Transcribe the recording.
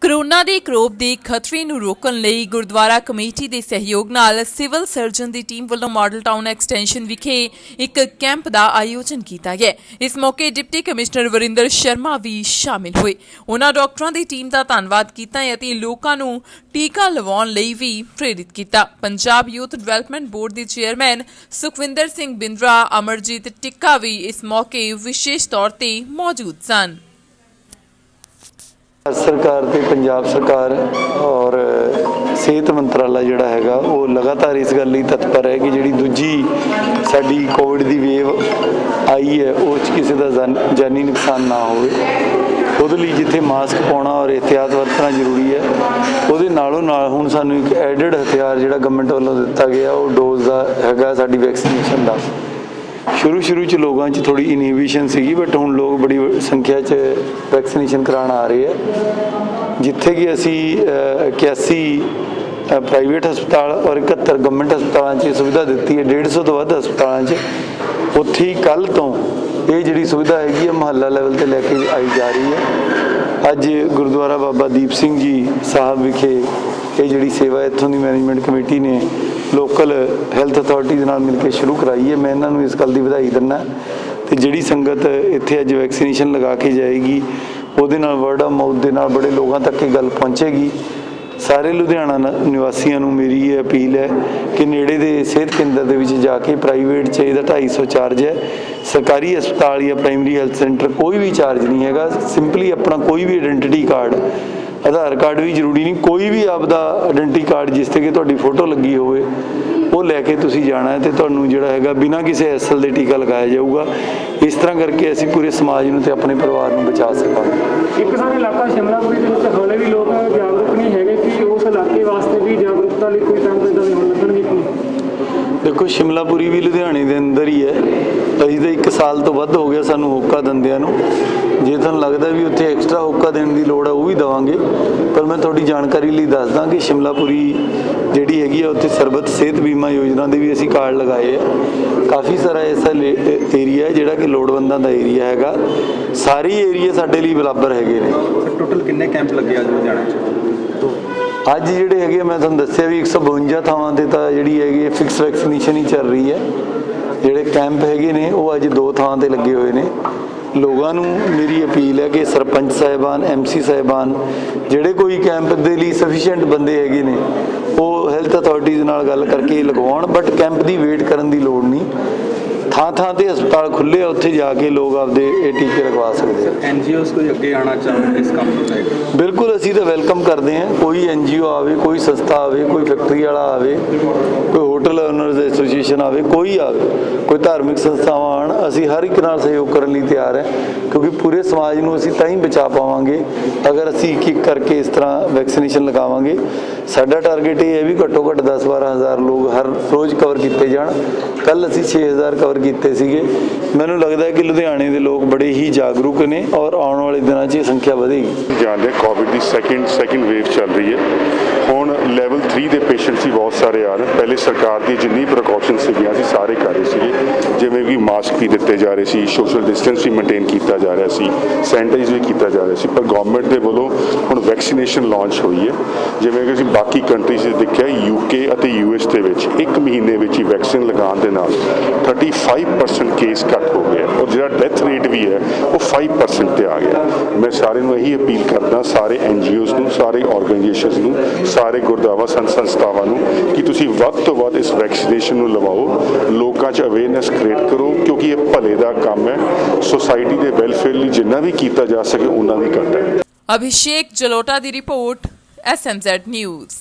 Corona ਦੇ crop ਦੇ ਖਤਰੇ ਨੂੰ ਰੋਕਣ ਲਈ ਗੁਰਦੁਆਰਾ ਕਮੇਟੀ ਦੇ ਸਹਿਯੋਗ ਨਾਲ ਸਿਵਲ ਸਰਜਨ ਦੀ ਟੀਮ ਵੱਲੋਂ ਮਾਡਲ ਟਾਊਨ ਐਕਸਟੈਂਸ਼ਨ ਵਿਖੇ ਇੱਕ ਕੈਂਪ ਦਾ ਆਯੋਜਨ ਕੀਤਾ ਗਿਆ। ਇਸ ਮੌਕੇ ਡਿਪਟੀ ਕਮਿਸ਼ਨਰ ਵਰਿੰਦਰ ਸ਼ਰਮਾ ਵੀ ਸ਼ਾਮਿਲ ਹੋਏ। ਉਹਨਾਂ ਡਾਕਟਰਾਂ ਦੀ ਟੀਮ ਦਾ ਧੰਨਵਾਦ ਕੀਤਾ ਅਤੇ ਲੋਕਾਂ ਨੂੰ ਟੀਕਾ ਲਵਾਉਣ ਲਈ ਵੀ ਪ੍ਰੇਰਿਤ ਕੀਤਾ। ਪੰਜਾਬ ਯੂਥ ਡਿਵੈਲਪਮੈਂਟ ਬੋਰਡ ਦੇ ਚੇਅਰਮੈਨ ਸੁਖਵਿੰਦਰ ਸਿੰਘ ਬਿੰਦਰਾ, ਅਮਰਜੀਤ ਟਿੱਕਾ ਵੀ ਇਸ ਮੌਕੇ ਵਿਸ਼ੇਸ਼ ਤੌਰ ਤੇ ਮੌਜੂਦ ਸਨ। ਸਰਕਾਰ ਤੇ ਪੰਜਾਬ ਸਰਕਾਰ ਔਰ ਸਿਹਤ ਮੰਤਰਾਲਾ ਜਿਹੜਾ ਹੈਗਾ, ਉਹ ਲਗਾਤਾਰ ਇਸ ਗੱਲ ਲਈ ਤਤਪਰ ਹੈ ਕਿ ਜਿਹੜੀ ਦੂਜੀ ਸਾਡੀ ਕੋਵਿਡ ਦੀ ਵੇਵ ਆਈ ਹੈ, ਉਹ 'ਚ ਕਿਸੇ ਦਾ ਜਾਨ- ਜਾਨੀ ਨੁਕਸਾਨ ਨਾ ਹੋਵੇ। ਉਹਦੇ ਲਈ ਜਿੱਥੇ ਮਾਸਕ ਪਾਉਣਾ ਔਰ ਇhtiyat ਵਰਤਣਾ ਜ਼ਰੂਰੀ ਹੈ, ਉਹਦੇ ਨਾਲੋਂ ਨਾਲ ਹੁਣ ਸਾਨੂੰ ਇੱਕ ਐਡਡ ਹਥਿਆਰ ਜਿਹੜਾ ਗਵਰਨਮੈਂਟ ਵੱਲੋਂ ਦਿੱਤਾ ਗਿਆ, ਉਹ ਡੋਜ਼ ਦਾ ਹੈਗਾ ਸਾਡੀ ਵੈਕਸੀਨੇਸ਼ਨ ਦਾ। ਸ਼ੁਰੂ ਸ਼ੁਰੂ ਚ ਲੋਕਾਂ 'ਚ ਥੋੜੀ ਇਨਹਿਬਿਸ਼ਨ ਸੀਗੀ ਬਟ ਹੁਣ ਲੋਕ ਬੜੀ ਸੰਖਿਆ 'ਚ ਵੈਕਸੀਨੇਸ਼ਨ ਕਰਾਉਣ ਆ ਰਹੇ ਆ। ਜਿੱਥੇ ਕਿ ਅਸੀਂ ਅਹ, 81 ਪ੍ਰਾਈਵੇਟ ਹਸਪਤਾਲ ਔਰ 71 ਗਵਰਨਮੈਂਟ ਹਸਪਤਾਲਾਂ 'ਚ ਇਹ ਸੁਵਿਧਾ ਦਿੱਤੀ ਹੈ। 150 ਤੋਂ ਵੱਧ ਹਸਪਤਾਲਾਂ 'ਚ ਉੱਥੇ ਹੀ ਕੱਲ ਤੋਂ ਇਹ ਜਿਹੜੀ ਸੁਵਿਧਾ ਹੈਗੀ ਹੈ ਮਹੱਲਾ ਲੈਵਲ ਤੇ ਲੈ ਕੇ ਆਈ ਜਾ ਰਹੀ ਹੈ। ਅੱਜ ਗੁਰਦੁਆਰਾ ਬਾਬਾ ਦੀਪ ਸਿੰਘ ਜੀ ਸਾਹਿਬ ਵਿਖੇ ਇਹ ਜਿਹੜੀ ਸੇਵਾ ਇੱਥੋਂ ਦੀ ਮੈਨੇਜਮੈਂਟ ਕਮੇਟੀ ਨੇ ਲੋਕਲ ਹੈਲਥ ਅਥਾਰਟੀਜ਼ ਨਾਲ ਮਿਲ ਕੇ ਸ਼ੁਰੂ ਕਰਾਈ ਹੈ ਮੈਂ ਇਹਨਾਂ ਨੂੰ ਇਸ ਗੱਲ ਦੀ ਵਧਾਈ ਦਿੰਦਾ ਤੇ ਜਿਹੜੀ ਸੰਗਤ ਇੱਥੇ ਅੱਜ ਵੈਕਸੀਨੇਸ਼ਨ ਲਗਾ ਕੇ ਜਾਏਗੀ, ਉਹਦੇ ਨਾਲ ਵਰਡ ਆ ਮਾਊਥ ਦੇ ਨਾਲ ਬੜੇ ਲੋਕਾਂ ਤੱਕ ਇਹ ਗੱਲ ਪਹੁੰਚੇਗੀ। ਸਾਰੇ ਲੁਧਿਆਣਾ ਨ- ਨਿਵਾਸੀਆਂ ਨੂੰ ਮੇਰੀ ਇਹ ਅਪੀਲ ਹੈ ਕਿ ਨੇੜੇ ਦੇ ਸਿਹਤ ਕੇਂਦਰ ਦੇ ਵਿੱਚ ਜਾ ਕੇ ਪ੍ਰਾਈਵੇਟ 'ਚ ਇਹਦਾ 250 ਚਾਰਜ ਹੈ। ਸਰਕਾਰੀ ਹਸਪਤਾਲ ਜਾਂ ਪ੍ਰਾਇਮਰੀ ਹੈਲਥ ਸੈਂਟਰ ਕੋਈ ਵੀ ਚਾਰਜ ਨਹੀਂ ਹੈਗਾ। ਸਿੰਪਲੀ ਆਪਣਾ ਕੋਈ ਵੀ ਆਇਡੈਂਟੀਟੀ ਕਾਰਡ ਆਧਾਰ ਕਾਰਡ ਵੀ ਜ਼ਰੂਰੀ ਨਹੀਂ, ਕੋਈ ਵੀ ਆਪਦਾ ਆਇਡੈਂਟੀ ਕਾਰਡ ਜਿਸ ਤੇ ਕਿ ਤੁਹਾਡੀ ਫੋਟੋ ਲੱਗੀ ਹੋਵੇ, ਉਹ ਲੈ ਕੇ ਤੁਸੀਂ ਜਾਣਾ ਹੈ ਤੇ ਤੁਹਾਨੂੰ ਜਿਹੜਾ ਹੈਗਾ ਬਿਨਾਂ ਕਿਸੇ ਐਸਲ ਦੇ ਟੀਕਾ ਲਗਾਇਆ ਜਾਊਗਾ। ਇਸ ਤਰ੍ਹਾਂ ਕਰਕੇ ਅਸੀਂ ਪੂਰੇ ਸਮਾਜ ਨੂੰ ਤੇ ਆਪਣੇ ਪਰਿਵਾਰ ਨੂੰ ਬਚਾ ਸਕਾਂਗੇ। ਇੱਕ ਸਾਡੇ ਇਲਾਕਾ ਸ਼ਿਮਲਾਪੁਰੀ ਦੇ ਵਿੱਚ ਹਾਲੇ ਵੀ ਲੋਕ ਜਾਗਰੂਕ ਨਹੀਂ ਹੈਗੇ ਕਿ ਉਸ ਇਲਾਕੇ ਵਾਸਤੇ ਵੀ ਜਾਗਰੂਕਤਾ ਲਈ ਕੋਈ ਕੈਂਪ ਇਦਾਂ ਦੇ ਹੋਣ ਲੱਗਣਗੇ ਦੇਖੋ, ਸ਼ਿਮਲਾਪੁਰੀ ਵੀ ਲੁਧਿਆਣੇ ਦੇ ਅੰਦਰ ਹੀ ਹੈ। ਅਸੀਂ ਤਾਂ 1 ਸਾਲ ਤੋਂ ਵੱਧ ਹੋ ਗਿਆ ਸਾਨੂੰ ਹੋਕਾ ਦਿੰਦਿਆਂ ਨੂੰ। ਜੇ ਤੁਹਾਨੂੰ ਲੱਗਦਾ ਵੀ ਉੱਥੇ ਐਕਸਟਰਾ ਹੋਕਾ ਦੇਣ ਦੀ ਲੋੜ ਹੈ ਉਹ ਵੀ ਦਵਾਂਗੇ। ਪਰ ਮੈਂ ਤੁਹਾਡੀ ਜਾਣਕਾਰੀ ਲਈ ਦੱਸਦਾ ਕਿ ਸ਼ਿਮਲਾਪੁਰੀ ਜਿਹੜੀ ਹੈਗੀ ਆ, ਉੱਥੇ ਸਰਬਤ ਸਿਹਤ ਬੀਮਾ ਯੋਜਨਾ ਦੇ ਵੀ ਅਸੀਂ ਕਾਰਡ ਲਗਾਏ ਆ। ਕਾਫੀ ਸਾਰਾ ਐਸਾ ਏਰੀਆ ਜਿਹੜਾ ਕਿ ਲੋੜਵੰਦਾਂ ਦਾ ਏਰੀਆ ਹੈਗਾ। ਸਾਰੇ ਏਰੀਆ ਸਾਡੇ ਲਈ ਬਰਾਬਰ ਹੈਗੇ ਨੇ। ਟੋਟਲ ਕਿੰਨੇ ਕੈਂਪ ਲੱਗੇ ਅੱਜ ਲੁਧਿਆਣਾ 'ਚ? ਅੱਜ ਜਿਹੜੇ ਹੈਗੇ ਮੈਂ ਤੁਹਾਨੂੰ ਦੱਸਿਆ ਵੀ 152 ਥਾਵਾਂ ਤੇ ਤਾਂ ਜਿਹੜੀ ਹੈਗੀ ਫਿਕਸ ਵੈਕਸੀਨੇਸ਼ਨ ਹੀ ਚੱਲ ਰਹੀ ਹੈ। ਜਿਹੜੇ ਕੈਂਪ ਹੈਗੇ ਨੇ, ਉਹ ਅੱਜ ਦੋ ਥਾਵਾਂ ਤੇ ਲੱਗੇ ਹੋਏ ਨੇ। ਲੋਕਾਂ ਨੂੰ ਮੇਰੀ ਅਪੀਲ ਹੈ ਕਿ ਸਰਪੰਚ ਸਾਹਿਬਾਨ ਐਮਸੀ ਸਾਹਿਬਾਨ, ਜਿਹੜੇ ਕੋਈ ਕੈਂਪ ਦੇ ਲਈ ਸਫੀਸ਼ੀਐਂਟ ਬੰਦੇ ਹੈਗੇ ਨੇ, ਉਹ ਹੈਲਥ ਅਥਾਰਟੀਜ਼ ਨਾਲ ਗੱਲ ਕਰਕੇ ਲਗਵਾਉਣ ਬਟ ਕੈਂਪ ਦੀ ਵੇਟ ਕਰਨ ਦੀ ਲੋੜ ਨਹੀਂ। ਥਾਂ ਥਾਂ ਤੇ ਹਸਪਤਾਲ ਖੁੱਲੇ ਆ ਉੱਥੇ ਜਾ ਕੇ ਲੋਕ ਆਪਦੇ ਇਹ ਟੀਕੇ ਲਗਵਾ ਸਕਦੇ ਆ। ਐਨਜੀਓਸ ਕੋਈ ਅੱਗੇ ਆਉਣਾ ਚਾਹੇ ਇਸ ਕੰਮ ਨੂੰ ਲੈ ਕੇ? ਬਿਲਕੁਲ ਅਸੀਂ ਤਾਂ ਵੈਲਕਮ ਕਰਦੇ ਹਾਂ। ਕੋਈ ਐਨਜੀਓ ਆਵੇ ਕੋਈ ਸੰਸਥਾ ਆਵੇ ਕੋਈ ਫੈਕਟਰੀ ਵਾਲਾ ਆਵੇ ਕੋਈ ਹੋਟਲ ਓਨਰਸ ਐਸੋਸੀਏਸ਼ਨ ਆਵੇ, ਕੋਈ ਆਵੇ, ਕੋਈ ਧਾਰਮਿਕ ਸੰਸਥਾਵਾਂ ਆਣ ਅਸੀਂ ਹਰ ਇੱਕ ਨਾਲ ਸਹਿਯੋਗ ਕਰਨ ਲਈ ਤਿਆਰ ਹੈ, ਕਿਉਂਕਿ ਪੂਰੇ ਸਮਾਜ ਨੂੰ ਅਸੀਂ ਤਾਂ ਹੀ ਬਚਾ ਪਾਵਾਂਗੇ, ਅਗਰ ਅਸੀਂ ਇੱਕ ਇੱਕ ਕਰਕੇ ਇਸ ਤਰ੍ਹਾਂ ਵੈਕਸੀਨੇਸ਼ਨ ਲਗਾਵਾਂਗੇ। ਸਾਡਾ ਟਾਰਗੇਟ ਇਹ ਹੈ ਵੀ ਘੱਟੋ ਘੱਟ 10-12 ਹਜ਼ਾਰ ਲੋਕ ਹਰ ਰੋਜ਼ ਕਵਰ ਕੀਤੇ ਜਾਣ। ਕੱਲ ਅਸੀਂ 6000 ਕਵਰ ਕੀਤੇ ਸੀਗੇ। ਮੈਨੂੰ ਲੱਗਦਾ ਹੈ ਕਿ ਲੁਧਿਆਣੇ ਦੇ ਲੋਕ ਬੜੇ ਹੀ ਜਾਗਰੂਕ ਨੇ ਔਰ ਆਉਣ ਵਾਲੇ ਦਿਨਾਂ 'ਚ ਇਹ ਸੰਖਿਆ ਵਧੇਗੀ। ਜਾਣਦੇ ਕੋਵਿਡ ਦੀ ਸੈਕਿੰਡ ਸੈਕਿੰਡ ਵੇਵ ਚੱਲ ਰਹੀ ਹੈ। ਹੁਣ ਲੈਵਲ 3 ਦੇ ਪੇਸ਼ੈਂਟ ਸੀ ਬਹੁਤ ਸਾਰੇ ਆ ਰਹੇ ਪਹਿਲੇ ਸਰਕਾਰ ਦੀ ਜਿੰਨੀ ਪ੍ਰੀਕਾਸ਼ਨ ਸੀਗੀਆਂ ਸੀ ਸਾਰੇ ਕਰ ਰਹੇ ਸੀਗੇ। ਜਿਵੇਂ ਕਿ ਮਾਸਕ ਵੀ ਦਿੱਤੇ ਜਾ ਰਹੇ ਸੀ ਸੋਸ਼ਲ ਡਿਸਟੈਂਸ ਵੀ ਮੇਨਟੇਨ ਕੀਤਾ ਜਾ ਰਿਹਾ ਸੀ ਸੈਨੀਟਾਈਜ਼ ਵੀ ਕੀਤਾ ਜਾ ਰਿਹਾ ਸੀ। ਪਰ ਗਵਰਨਮੈਂਟ ਦੇ ਵੱਲੋਂ ਹੁਣ ਵੈਕਸੀਨੇਸ਼ਨ ਲਾਂਚ ਹੋਈ ਹੈ। ਜਿਵੇਂ ਕਿ ਅਸੀਂ ਬਾਕੀ ਕੰਟਰੀਜ਼ 'ਚ ਦੇਖਿਆ ਯੂਕੇ ਅਤੇ ਯੂਐਸ ਦੇ ਵਿੱਚ ਇੱਕ ਮਹੀਨੇ ਵਿੱਚ ਹੀ ਵੈਕਸੀਨ ਲਗਾਉਣ ਦੇ ਨਾਲ 35% ਕੇਸ ਘੱਟ ਹੋ ਗਏ ਔਰ ਜਿਹੜਾ ਡੈਥ ਰੇਟ ਵੀ ਹੈ, ਉਹ 5% ਤੇ ਆ ਗਿਆ ਮੈਂ ਸਾਰੇ ਨੂੰ ਇਹੀ ਅਪੀਲ ਕਰਦਾ, ਸਾਰੇ ਐਨਜੀਓਜ਼ ਨੂੰ, ਸਾਰੇ ਆਰਗੇਨਾਈਜੇਸ਼ਨਸ ਨੂੰ, ਸਾਰੇ ਗੁਰਦੁਆਰਾ ਸੰਤ ਸੰਸਥਾਵਾਂ ਨੂੰ ਕਿ ਤੁਸੀਂ ਵੱਧ ਤੋਂ ਵੱਧ ਇਸ ਵੈਕਸੀਨੇਸ਼ਨ ਨੂੰ ਲਵਾਓ, ਲੋਕਾਂ 'ਚ ਅਵੇਅਰਨੈਸ ਕ੍ਰੀਏਟ ਕਰੋ, ਕਿਉਂਕਿ ਇਹ ਭਲੇ ਦਾ ਕੰਮ ਹੈ। ਸੋਸਾਇਟੀ ਦੇ ਵੈਲਫੇਅਰ ਲਈ ਜਿੰਨਾ ਵੀ ਕੀਤਾ ਜਾ ਸਕੇ, ਉਹਨਾਂ ਵੀ ਕਰਦਾ ਹੈ। ਅਭਿਸ਼ੇਕ ਜਲੋਟਾ ਦੀ ਰਿਪੋਰਟ ਐਸਐਮਜ਼ੈਡ ਨਿਊਜ਼